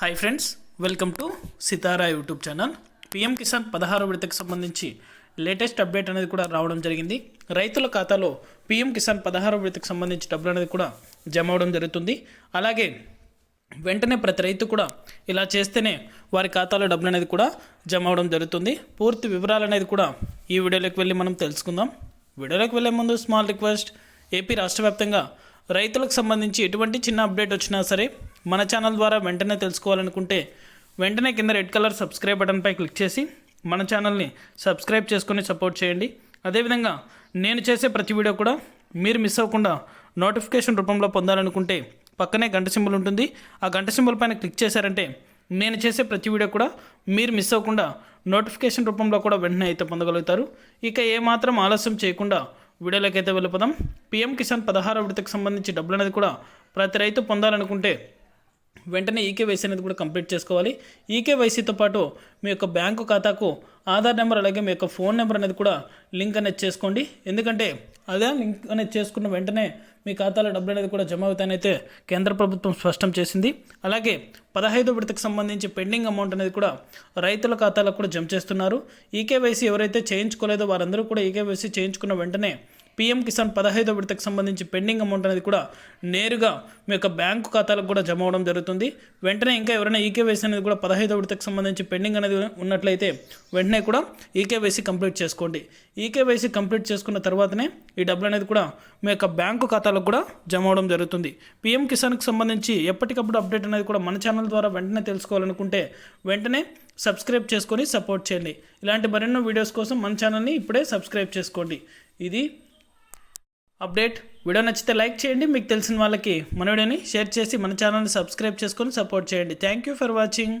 Hi friends welcome to Sitara YouTube channel PM Kisan పదహారు విడతకు సంబంధించి లేటెస్ట్ అప్డేట్ అనేది కూడా రావడం జరిగింది. రైతుల ఖాతాలో పిఎం కిసాన్ పదహారు విడతకు సంబంధించి డబ్బులు అనేది కూడా జమ అవడం జరుగుతుంది. అలాగే వెంటనే ప్రతి రైతు కూడా ఇలా చేస్తేనే వారి ఖాతాలో డబ్బులు అనేది కూడా జమ అవడం జరుగుతుంది. పూర్తి వివరాలు అనేది కూడా ఈ వీడియోలోకి వెళ్ళి మనం తెలుసుకుందాం. వీడియోలోకి వెళ్ళే ముందు స్మాల్ రిక్వెస్ట్ ఏపీ రాష్ట్ర వ్యాప్తంగా రైతులకు సంబంధించి ఎటువంటి చిన్న అప్డేట్ వచ్చినా సరే మన ఛానల్ ద్వారా వెంటనే తెలుసుకోవాలనుకుంటే వెంటనే కింద రెడ్ కలర్ సబ్స్క్రైబ్ బటన్పై క్లిక్ చేసి మన ఛానల్ని సబ్స్క్రైబ్ చేసుకొని సపోర్ట్ చేయండి. అదేవిధంగా నేను చేసే ప్రతి వీడియో కూడా మీరు మిస్ అవ్వకుండా నోటిఫికేషన్ రూపంలో పొందాలనుకుంటే పక్కనే గంట సింబల్ ఉంటుంది. ఆ గంట సింబల్ పైన క్లిక్ చేశారంటే నేను చేసే ప్రతి వీడియో కూడా మీరు మిస్ అవ్వకుండా నోటిఫికేషన్ రూపంలో కూడా వెంటనే అయితే పొందగలుగుతారు. ఇక ఏమాత్రం ఆలస్యం చేయకుండా వీడియోలోకి అయితే వెళ్ళిపోదాం. పిఎం కిసాన్ పదహారు విడతకు సంబంధించి డబ్బులు అనేది కూడా ప్రతి రైతు పొందాలనుకుంటే వెంటనే ఈకేవైసీ అనేది కూడా కంప్లీట్ చేసుకోవాలి. ఈకేవైసీతో పాటు మీ యొక్క బ్యాంకు ఖాతాకు ఆధార్ నెంబర్ అలాగే మీ యొక్క ఫోన్ నెంబర్ అనేది కూడా లింక్ అనేది చేసుకోండి. ఎందుకంటే అదే లింక్ అనేది చేసుకున్న వెంటనే మీ ఖాతాలో డబ్బులు అనేది కూడా జమ అవుతాయని అయితే కేంద్ర ప్రభుత్వం స్పష్టం చేసింది. అలాగే పదహైదు విడతకు సంబంధించి పెండింగ్ అమౌంట్ అనేది కూడా రైతుల ఖాతాలకు కూడా జమ చేస్తున్నారు. ఈకేవైసీ ఎవరైతే చేయించుకోలేదో వారందరూ కూడా ఈకేవైసీ చేయించుకున్న వెంటనే పీఎం కిసాన్ పదహైదో విడతకు సంబంధించి పెండింగ్ అమౌంట్ అనేది కూడా నేరుగా మీ యొక్క బ్యాంకు ఖాతాలకు కూడా జమ అవడం జరుగుతుంది. వెంటనే ఇంకా ఎవరైనా ఈకేవైసీ అనేది కూడా పదహైదో విడతకు సంబంధించి పెండింగ్ అనేది ఉన్నట్లయితే వెంటనే కూడా ఈకేవైసీ కంప్లీట్ చేసుకోండి. ఈకేవైసీ కంప్లీట్ చేసుకున్న తర్వాతనే ఈ డబ్బులు అనేది కూడా మీ యొక్క బ్యాంకు ఖాతాలకు కూడా జమ అవడం జరుగుతుంది. పీఎం కిసాన్కి సంబంధించి ఎప్పటికప్పుడు అప్డేట్ అనేది కూడా మన ఛానల్ ద్వారా వెంటనే తెలుసుకోవాలనుకుంటే వెంటనే సబ్స్క్రైబ్ చేసుకొని సపోర్ట్ చేయండి. ఇలాంటి మరెన్నో వీడియోస్ కోసం మన ఛానల్ని ఇప్పుడే సబ్స్క్రైబ్ చేసుకోండి. ఇది అప్డేట్. వీడియో నచ్చితే లైక్ చేయండి. మీకు తెలిసిన వాళ్ళకి మన వీడియోని షేర్ చేసి మన ఛానల్ని సబ్స్క్రైబ్ చేసుకొని సపోర్ట్ చేయండి. Thank you for watching